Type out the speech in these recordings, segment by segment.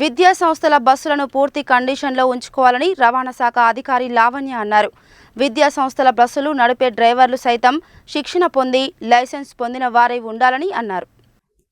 విద్యా సంస్థల బస్సులను పూర్తి కండిషన్లో ఉంచుకోవాలని రవాణా శాఖ అధికారి లావణ్య అన్నారు. విద్యా సంస్థల బస్సులు నడిపే డ్రైవర్లు సైతం శిక్షణ పొంది లైసెన్స్ పొందిన వారై ఉండాలని అన్నారు.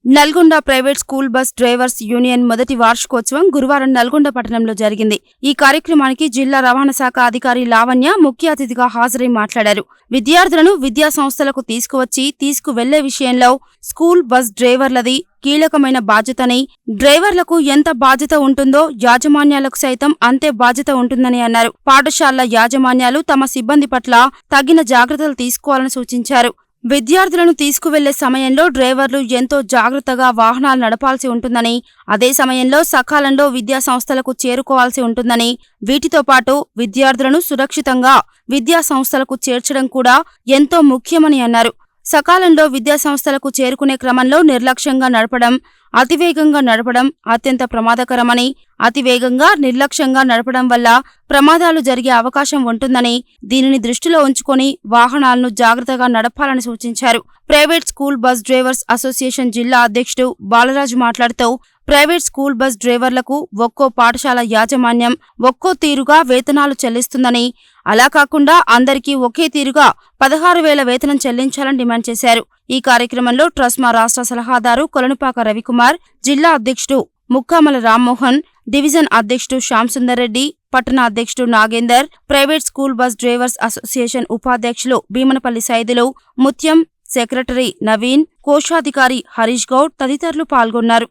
Nalgonda private school bus drivers union మొదటి వార్షికోత్సవం గురువారం నల్గొండ పట్టణంలో జరిగింది. ఈ కార్యక్రమానికి జిల్లా రవాణా శాఖ అధికారి లావణ్య ముఖ్య అతిథిగా హాజరై మాట్లాడారు. విద్యార్థులను విద్యా సంస్థలకు తీసుకువచ్చి తీసుకువెళ్ళే విషయంలో స్కూల్ బస్ డ్రైవర్లది కీలకమైన బాధ్యతని డ్రైవర్లకు ఎంత బాధ్యత ఉంటుందో యాజమాన్యాలకు సైతం అంతే బాధ్యత ఉంటుందని అన్నారు. పాఠశాలల యాజమాన్యాలు తమ సిబ్బంది పట్ల తగిన జాగ్రత్తలు తీసుకోవాలని సూచించారు. విద్యార్థులను తీసుకువెళ్ళే సమయంలో డ్రైవర్లు ఎంతో జాగ్రత్తగా వాహనాలు నడపాల్సి ఉంటుందని అదే సమయంలో సకాలంలో విద్యా సంస్థలకు చేరుకోవాల్సి ఉంటుందని వీటితో పాటు విద్యార్థులను సురక్షితంగా విద్యా సంస్థలకు చేర్చడం కూడా ఎంతో ముఖ్యమని అన్నారు. సకాలంలో విద్యాసంస్థలకు చేరుకునే క్రమంలో నిర్లక్ష్యంగా నడపడం అతివేగంగా నడపడం అత్యంత ప్రమాదకరమని అతివేగంగా నిర్లక్ష్యంగా నడపడం వల్ల ప్రమాదాలు జరిగే అవకాశం ఉంటుందని దీనిని దృష్టిలో ఉంచుకొని వాహనాలను జాగ్రత్తగా నడపాలని సూచించారు. Private school bus drivers association జిల్లా అధ్యక్షుడు బాలరాజు మాట్లాడుతూ ప్రైవేట్ స్కూల్ బస్ డ్రైవర్లకు ఒక్కో పాఠశాల యాజమాన్యం ఒక్కో తీరుగా వేతనాలు చెల్లిస్తుందని అలా కాకుండా అందరికీ ఒకే తీరుగా పదహారు వేల వేతనం చెల్లించాలని డిమాండ్ చేశారు. ఈ కార్యక్రమంలో ట్రస్మా రాష్ట్ర సలహాదారు కొలనుపాక రవికుమార్ జిల్లా అధ్యక్షుడు ముక్కామల రామ్మోహన్ డివిజన్ అధ్యక్షుడు శ్యాంసుందర్ రెడ్డి పట్టణ అధ్యక్షుడు Nagender private school bus drivers association ఉపాధ్యక్షులు భీమనపల్లి సైదులు ముత్యం సెక్రటరీ నవీన్ కోశాధికారి హరీష్ గౌడ్ తదితరులు పాల్గొన్నారు.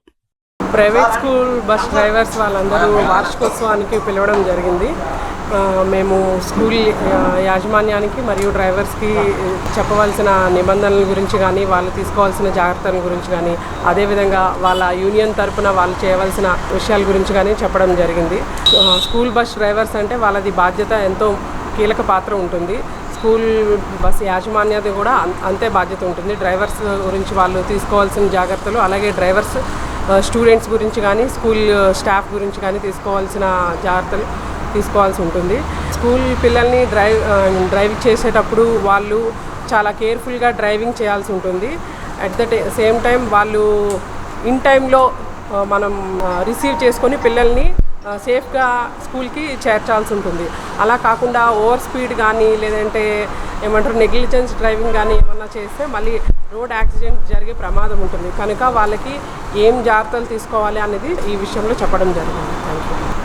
ప్రైవేట్ స్కూల్ బస్ డ్రైవర్స్ వాళ్ళందరూ వార్షికోత్సవానికి పిలవడం జరిగింది. మేము స్కూల్ యాజమాన్యానికి మరియు డ్రైవర్స్కి చెప్పవలసిన నిబంధనల గురించి కానీ వాళ్ళు తీసుకోవాల్సిన జాగ్రత్తల గురించి కానీ అదేవిధంగా వాళ్ళ యూనియన్ తరపున వాళ్ళు చేయవలసిన విషయాల గురించి కానీ చెప్పడం జరిగింది. స్కూల్ బస్ డ్రైవర్స్ అంటే వాళ్ళది బాధ్యత ఎంతో కీలక పాత్ర ఉంటుంది. స్కూల్ బస్ యాజమాన్యత కూడా అంతే బాధ్యత ఉంటుంది. డ్రైవర్స్ గురించి వాళ్ళు తీసుకోవాల్సిన జాగ్రత్తలు అలాగే డ్రైవర్స్ స్టూడెంట్స్ గురించి కానీ స్కూల్ స్టాఫ్ గురించి కానీ తీసుకోవాల్సిన జాగ్రత్తలు తీసుకోవాల్సి ఉంటుంది. స్కూల్ పిల్లల్ని డ్రైవ్ డ్రైవ్ చేసేటప్పుడు వాళ్ళు చాలా కేర్ఫుల్గా డ్రైవింగ్ చేయాల్సి ఉంటుంది. అట్ ద సేమ్ టైం వాళ్ళు ఇన్ టైంలో మనం రిసీవ్ చేసుకొని పిల్లల్ని సేఫ్గా స్కూల్కి చేర్చాల్సి ఉంటుంది. అలా కాకుండా ఓవర్ స్పీడ్ కానీ లేదంటే ఏమంటారు నెగ్లిజెన్స్ డ్రైవింగ్ కానీ ఏమన్నా చేస్తే మళ్ళీ రోడ్ యాక్సిడెంట్ జరిగే ప్రమాదం ఉంటుంది. కనుక వాళ్ళకి ఏం జాగ్రత్తలు తీసుకోవాలి అనేది ఈ విషయంలో చెప్పడం జరిగింది.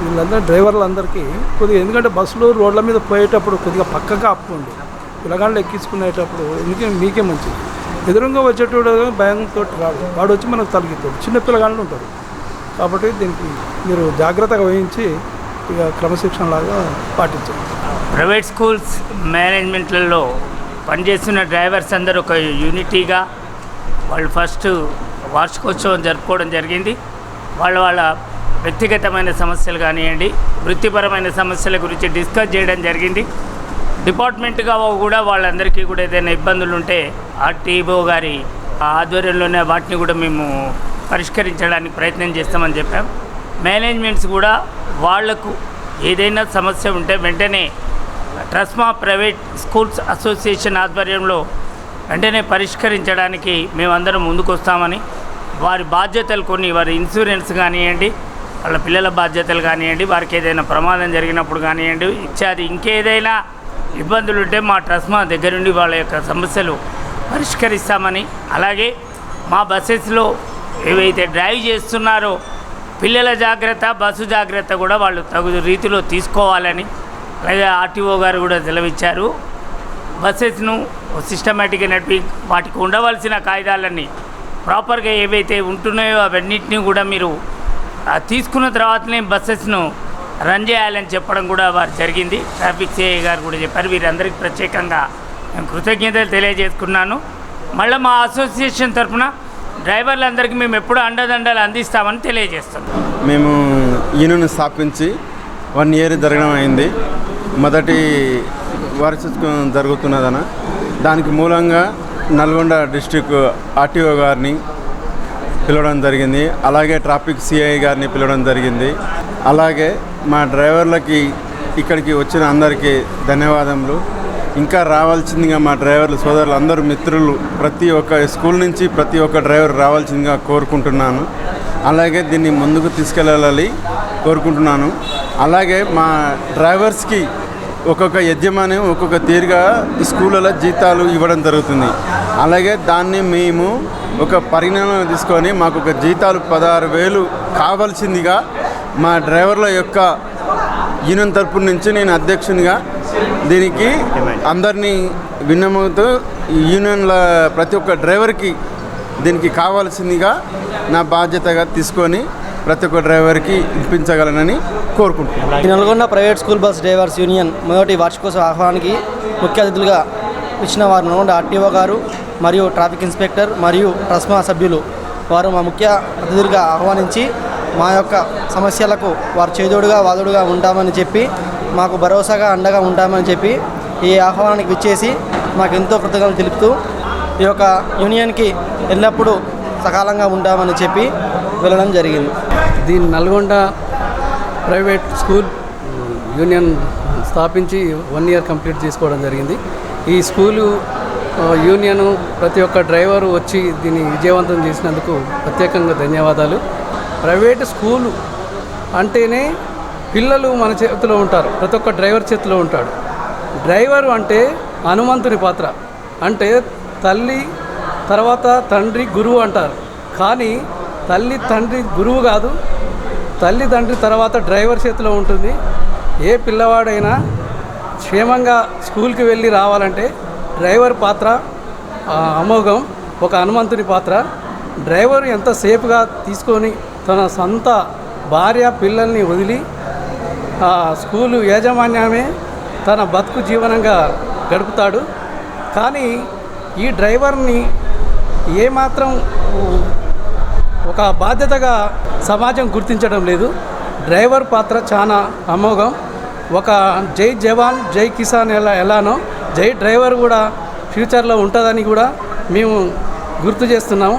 వీళ్ళందరూ డ్రైవర్లందరికీ కొద్దిగా ఎందుకంటే బస్సులు రోడ్ల మీద పోయేటప్పుడు కొద్దిగా పక్కగా ఆపుకోండి. పిల్లగాళ్ళు ఎక్కించుకునేటప్పుడు ఎందుకంటే మీకే మంచిది. ఎదురుగా వచ్చేటోడు భయంతో రాడు. వాడు వచ్చి మనకు తలిగిస్తాడు చిన్న పిల్లగాళ్ళు ఉంటారు. కాబట్టి దీనికి మీరు జాగ్రత్తగా వహించి ఇక క్రమశిక్షణ లాగా పాటించండి. ప్రైవేట్ స్కూల్స్ మేనేజ్మెంట్లలో పనిచేస్తున్న డ్రైవర్స్ అందరూ ఒక యూనిటీగా వాళ్ళు ఫస్ట్ వార్షికోత్సవం జరుపుకోవడం జరిగింది. వాళ్ళ వాళ్ళ వ్యక్తిగతమైన సమస్యలు కానివ్వండి వృత్తిపరమైన సమస్యల గురించి డిస్కస్ చేయడం జరిగింది. డిపార్ట్మెంట్గా కూడా వాళ్ళందరికీ కూడా ఏదైనా ఇబ్బందులు ఉంటే ఆర్టీఓ గారి ఆధ్వర్యంలోనే వాటిని కూడా మేము పరిష్కరించడానికి ప్రయత్నం చేస్తామని చెప్పాం. మేనేజ్మెంట్స్ కూడా వాళ్ళకు ఏదైనా సమస్య ఉంటే వెంటనే ట్రస్మా ప్రైవేట్ స్కూల్స్ అసోసియేషన్ ఆధ్వర్యంలో వెంటనే పరిష్కరించడానికి మేమందరం ముందుకొస్తామని వారి బాధ్యతలు కొన్ని వారి ఇన్సూరెన్స్ కానివ్వండి వాళ్ళ పిల్లల బాధ్యతలు కానివ్వండి వారికి ఏదైనా ప్రమాదం జరిగినప్పుడు కానివ్వండి ఇత్యాది ఇంకేదైనా ఇబ్బందులు ఉంటే మా ట్రస్మా దగ్గరుండి వాళ్ళ యొక్క సమస్యలు పరిష్కరిస్తామని అలాగే మా బస్సెస్లో ఏవైతే డ్రైవ్ చేస్తున్నారో పిల్లల జాగ్రత్త బస్సు జాగ్రత్త కూడా వాళ్ళు తగు రీతిలో తీసుకోవాలని అలాగే ఆర్టీఓ గారు కూడా సెలవిచ్చారు. బస్సెస్ను సిస్టమేటిక్గా నడిపి వాటికి ఉండవలసిన కాయిదాలన్నీ ప్రాపర్గా ఏవైతే ఉంటున్నాయో అవన్నిటిని కూడా మీరు తీసుకున్న తర్వాతనే బస్సెస్ను రన్ చేయాలని చెప్పడం కూడా వారు జరిగింది. ట్రాఫిక్ సిఐ గారు కూడా చెప్పారు. వీరందరికీ ప్రత్యేకంగా నేను కృతజ్ఞతలు తెలియజేసుకున్నాను. మళ్ళీ మా అసోసియేషన్ తరఫున డ్రైవర్లందరికీ మేము ఎప్పుడూ అండదండలు అందిస్తామని తెలియజేస్తున్నాం. మేము యూనియన్ స్థాపించి వన్ ఇయర్ జరగడం అయింది మొదటి వార్షికం జరుగుతున్నదన. దానికి మూలంగా నల్గొండ డిస్టిక్ ఆర్టీఓ గారిని పిలవడం జరిగింది. అలాగే ట్రాఫిక్ సిఐ గారిని పిలవడం జరిగింది. అలాగే మా డ్రైవర్లకి ఇక్కడికి వచ్చిన అందరికీ ధన్యవాదములు. ఇంకా రావాల్సిందిగా మా డ్రైవర్లు సోదరులు అందరూ మిత్రులు ప్రతి ఒక్క స్కూల్ నుంచి ప్రతి ఒక్క డ్రైవర్ రావాల్సిందిగా కోరుకుంటున్నాను. అలాగే దీన్ని ముందుకు తీసుకెళ్ళాలి కోరుకుంటున్నాను. అలాగే మా డ్రైవర్స్కి ఒక్కొక్క యజమాని ఒక్కొక్క తీరుగా స్కూళ్ళలో జీతాలు ఇవ్వడం జరుగుతుంది. అలాగే దాన్ని మేము ఒక పరిణామం తీసుకొని మాకు ఒక జీతాలు పదహారు వేలు కావాల్సిందిగా మా డ్రైవర్ల యొక్క యూనియన్ తరపు నుంచి నేను అధ్యక్షునిగా దీనికి అందరినీ విన్నమవుతూ యూనియన్ల ప్రతి ఒక్క డ్రైవర్కి దీనికి కావాల్సిందిగా నా బాధ్యతగా తీసుకొని ప్రతి ఒక్క డ్రైవర్కి ఇప్పించగలనని కోరుకుంటున్నాను. ఈ Nalgonda private school bus drivers union మొదటి వార్షికోత్సవ ఆహ్వానానికి ముఖ్య అతిథులుగా ఇచ్చిన వారు నల్గొండ ఆర్టీఓ గారు మరియు ట్రాఫిక్ ఇన్స్పెక్టర్ మరియు ట్రస్మా సభ్యులు వారు మా ముఖ్య అతిథులుగా ఆహ్వానించి మా యొక్క సమస్యలకు వారు చేదోడుగా వాదుడుగా ఉంటామని చెప్పి మాకు భరోసాగా అండగా ఉంటామని చెప్పి ఈ ఆహ్వానానికి విచ్చేసి మాకు ఎంతో కృతజ్ఞతలు తెలుపుతూ ఈ యొక్క యూనియన్కి ఎల్లప్పుడూ సకాలంగా ఉంటామని చెప్పి వెళ్ళడం జరిగింది. దీని నల్గొండ ప్రైవేట్ స్కూల్ యూనియన్ స్థాపించి వన్ ఇయర్ కంప్లీట్ చేసుకోవడం జరిగింది. ఈ స్కూలు యూనియన్ ప్రతి ఒక్క డ్రైవరు వచ్చి దీన్ని విజయవంతం చేసినందుకు ప్రత్యేకంగా ధన్యవాదాలు. ప్రైవేట్ స్కూలు అంటేనే పిల్లలు మన చేతిలో ఉంటారు ప్రతి ఒక్క డ్రైవర్ చేతిలో ఉంటాడు. డ్రైవరు అంటే హనుమంతుని పాత్ర. అంటే తల్లి తర్వాత తండ్రి గురువు అంటారు. కానీ తల్లి తండ్రి గురువు కాదు తల్లిదండ్రి తర్వాత డ్రైవర్ చేతిలో ఉంటుంది. ఏ పిల్లవాడైనా క్షేమంగా స్కూల్కి వెళ్ళి రావాలంటే డ్రైవర్ పాత్ర అమోఘం ఒక హనుమంతుని పాత్ర. డ్రైవర్ ఎంత సేఫ్గా తీసుకొని తన సొంత భార్య పిల్లల్ని వదిలి ఆ స్కూలు యాజమాన్యమే తన బతుకు జీవనంగా గడుపుతాడు. కానీ ఈ డ్రైవర్ని ఏమాత్రం ఒక బాధ్యతగా సమాజం గుర్తించడం లేదు. డ్రైవర్ పాత్ర చాలా అమోఘం. ఒక జై జవాన్ జై కిసాన్ ఎలా ఎలానో జై డ్రైవర్ కూడా ఫ్యూచర్లో ఉంటుందని కూడా మేము గుర్తు చేస్తున్నాము.